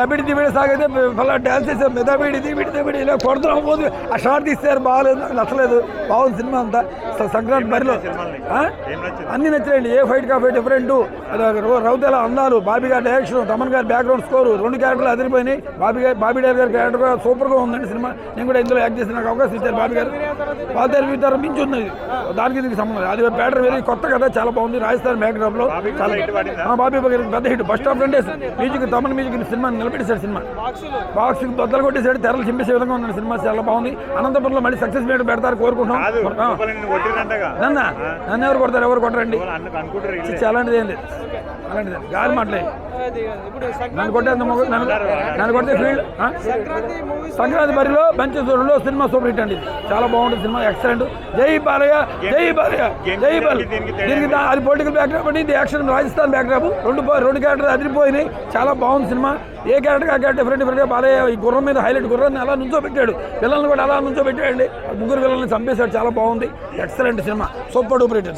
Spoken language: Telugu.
దబిడి దిబిడి సాగితే ఫలా డ్యాన్స్ చేసాం. దబిడి దిబిడి దిబిడి ఇలా కొడుతున్నాం పోదు. ఆ షార్ట్ తీస్తారు బాగాలేదు. నాకు నచ్చలేదు. బాగుంది సినిమా అంతా. సంక్రాంతి బరిలో? అన్ని నచ్చాయండి ఏ ఫైట్ కా ఫైట్ డిఫరెంట్ రౌతల అందాలు బాబీ గారి డైరెక్షన్ తమన్ గారి బ్యాక్గ్రౌండ్ స్కోర్ రెండు క్యారెక్టర్లు అదిరిపోయినాయి. బాబీ గారి బాబీ డాల్ గారి క్యారెక్టర్ కూడా సూపర్గా ఉందండి సినిమా. నేను కూడా ఇందులో యాక్ట్ చేసిన నాకు అవకాశం ఇచ్చారు బాబీ గారు. వాళ్ళ విధానం మించి ఉన్నది. దానికి దీనికి సంబంధం. అది ప్యాటర్న్ వేరే. కొత్త కదా చాలా బాగుంది. రాజస్థాన్ బ్యాక్డ్రాప్లో చాలా ఆ, బాబీ గారికి పెద్ద హిట్ బస్ స్టాప్ అంటే మ్యూజిక్ తమన్ మ్యూజిక్ సినిమా నిలబెట్టేశాడు సినిమా. బాక్సింగ్ బద్దలు కొట్టేసాడు తెరలు చింపేసే విధంగా ఉంది సినిమా. చాలా బాగుంది. అనంతపురంలో మళ్ళీ సక్సెస్ మీట్ పెడతారు కోరుకుంటున్నాం. నిన్ను నన్న ఎవరు కొడతారు? ఎవరు కొట్టరండి? ఏం లేదు. అలాంటిది. గాలి మాటలే. నన్ను నన్ను ఫీల్డ్? సంక్రాంతి బరిలో మంచి రెండో సినిమా సూపర్ హిట్ అండి. చాలా బాగుంటుంది సినిమా ఎక్సలెంట్. జై బాలయ్య జై బాలయ్య జై బాలయ్య. దీనికి అది పొలిటికల్ బ్యాక్డ్రాప్ అండి ఇది యాక్షన్ రాజస్థాన్ బ్యాక్డ్రాప్ రెండు రెండు క్యారెక్టర్ అదిరిపోయినాయి. చాలా బాగుంది సినిమా. ఏ క్యారెక్టర్ ఆ క్యారెక్టర్ డిఫరెంట్ డిఫరెంట్గా బాలయ్య ఈ గుర్రం మీద హైలైట్ గుర్రాన్ని అలా నుంచో పెట్టాడు పిల్లల్ని కూడా అలా నుంచో పెట్టాడండి ముగ్గురు పిల్లల్ని చంపేశాడు. చాలా బాగుంది. Excellent cinema. Super duper hit